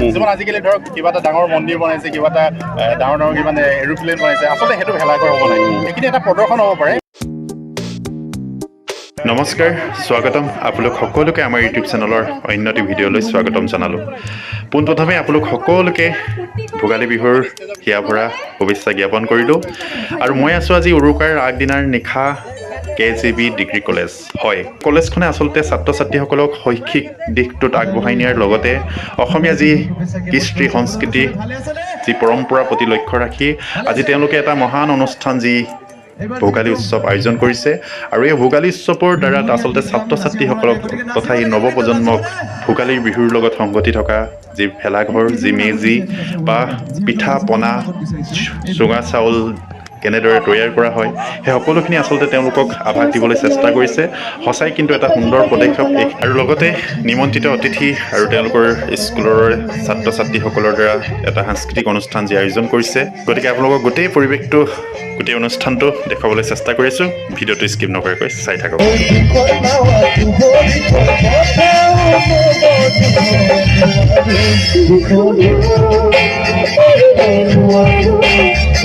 কিছুমান আজিকালি ধৰক কিবা এটা ডাঙৰ মন্দিৰ বনাইছে কিবা এটা ডাঙৰ ডাঙৰ কিবা এৰোপ্লেন বনাইছে আচলতে সেইটো ভেলাঘৰ হ'ব লাগে সেইখিনি এটা প্ৰদৰ্শন হ'ব পাৰে। নমস্কাৰ, স্বাগতম। আপোনালোক সকলোকে আমাৰ ইউটিউব চেনেলৰ অন্য এটি ভিডিঅ'লৈ স্বাগতম জনালোঁ। পোনপ্ৰথমে আপোনালোক সকলোকে ভোগালী বিহুৰ হিয়া ভৰা শুভেচ্ছা জ্ঞাপন কৰিলোঁ। আৰু মই আছোঁ আজি উৰুকাৰ আগদিনাৰ নিশা K G B degree college. হয়, কলেজখনে আচলতে ছাত্ৰ ছাত্ৰীসকলক শৈক্ষিক দিশটোত আগবঢ়াই নিয়াৰ লগতে অসমীয়া যি কৃষ্টি সংস্কৃতি, যি পৰম্পৰা প্ৰতি লক্ষ্য ৰাখি আজি তেওঁলোকে এটা মহান অনুষ্ঠান যি ভোগালী উৎসৱ আয়োজন কৰিছে আৰু এই ভোগালী উৎসৱৰ দ্বাৰা আচলতে ছাত্ৰ ছাত্ৰীসকলক তথা এই নৱপ্ৰজন্মক ভোগালীৰ বিহুৰ লগত সংগতি থকা যি ভেলাঘৰ যি মেজি বা পিঠা পনা চুঙা চাউল কেনেদৰে তৈয়াৰ কৰা হয় সেই সকলোখিনি আচলতে তেওঁলোকক আভাস দিবলৈ চেষ্টা কৰিছে। সঁচাই কিন্তু এটা সুন্দৰ পদক্ষেপ আৰু লগতে নিমন্ত্ৰিত অতিথি আৰু তেওঁলোকৰ স্কুলৰ ছাত্ৰ ছাত্ৰীসকলৰ দ্বাৰা এটা সাংস্কৃতিক অনুষ্ঠান যি আয়োজন কৰিছে। গতিকে আপোনালোকক গোটেই পৰিৱেশটো গোটেই অনুষ্ঠানটো দেখুৱাবলৈ চেষ্টা কৰিছোঁ। ভিডিঅ'টো স্কিপ নকৰাকৈ চাই থাকক।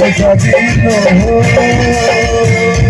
What's up, you know?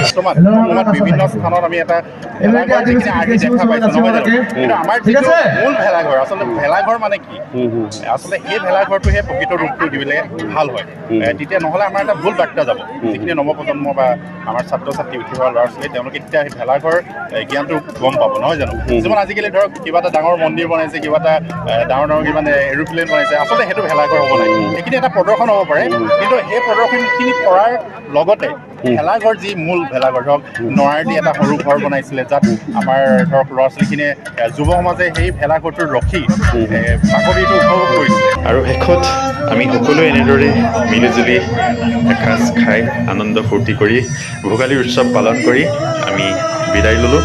বৰ্তমান অসমত বিভিন্ন স্থানত আমি এটা ভেলাঘৰ যিখিনি আৰ্হি দেখা পাইছোঁ নহয় জানো? কিন্তু আমাৰ যিটো মূল ভেলাঘৰ আচলতে ভেলাঘৰ মানে কি? আচলতে সেই ভেলাঘৰটোহে প্ৰকৃত ৰূপটো দিলে ভালো হয়। তেতিয়া নহ'লে আমাৰ এটা ভুল বাৰ্তা যাব। যিখিনি নৱপ্ৰজন্ম বা আমাৰ ছাত্ৰ ছাত্ৰী উঠি অহা ল'ৰা ছোৱালী তেওঁলোকে তেতিয়া সেই ভেলাঘৰ জ্ঞানটো গম পাব নহয় জানো? কিছুমান আজিকালি ধৰক কিবা এটা ডাঙৰ মন্দিৰ বনাইছে কিবা এটা ডাঙৰ ডাঙৰ কিবা এৰোপ্লেন বনাইছে আচলতে সেইটো ভেলাঘৰ হ'ব লাগে সেইখিনি এটা প্ৰদৰ্শন হ'ব পাৰে। কিন্তু সেই প্ৰদৰ্শনখিনি কৰাৰ লগতে ভেলাঘৰ যি মূল ভেলাঘৰ ধৰক নৰাৰ দি এটা সৰু ঘৰ বনাইছিলে যাত আমাৰ ধৰক ল'ৰা ছোৱালীখিনিয়ে যুৱ সমাজে সেই ভেলাঘৰটোত ৰখি বাকৰিটো উপভোগ কৰিছিলে আৰু শেষত আমি সকলোৱে এনেদৰে মিলিজুলি এসাঁজ খাই আনন্দ ফূৰ্তি কৰি ভোগালী উৎসৱ পালন কৰি আমি বিদায় ল'লোঁ।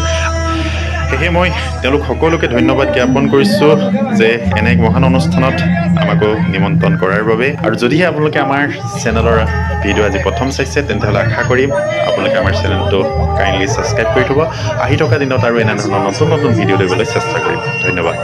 সেয়েহে মই তেওঁলোক সকলোকে ধন্যবাদ জ্ঞাপন কৰিছোঁ যে এনে এক মহান অনুষ্ঠানত আমাকো নিমন্ত্ৰণ কৰাৰ বাবে। আৰু যদিহে আপোনালোকে আমাৰ চেনেলৰ ভিডিঅ' আজি প্ৰথম চাইছে তেন্তেহ'লে আশা কৰিম আপোনালোকে আমাৰ চেনেলটো কাইণ্ডলি ছাবস্ক্ৰাইব কৰি থ'ব। আহি থকা দিনত আৰু এনেধৰণৰ নতুন নতুন ভিডিঅ' দিবলৈ চেষ্টা কৰিম। ধন্যবাদ।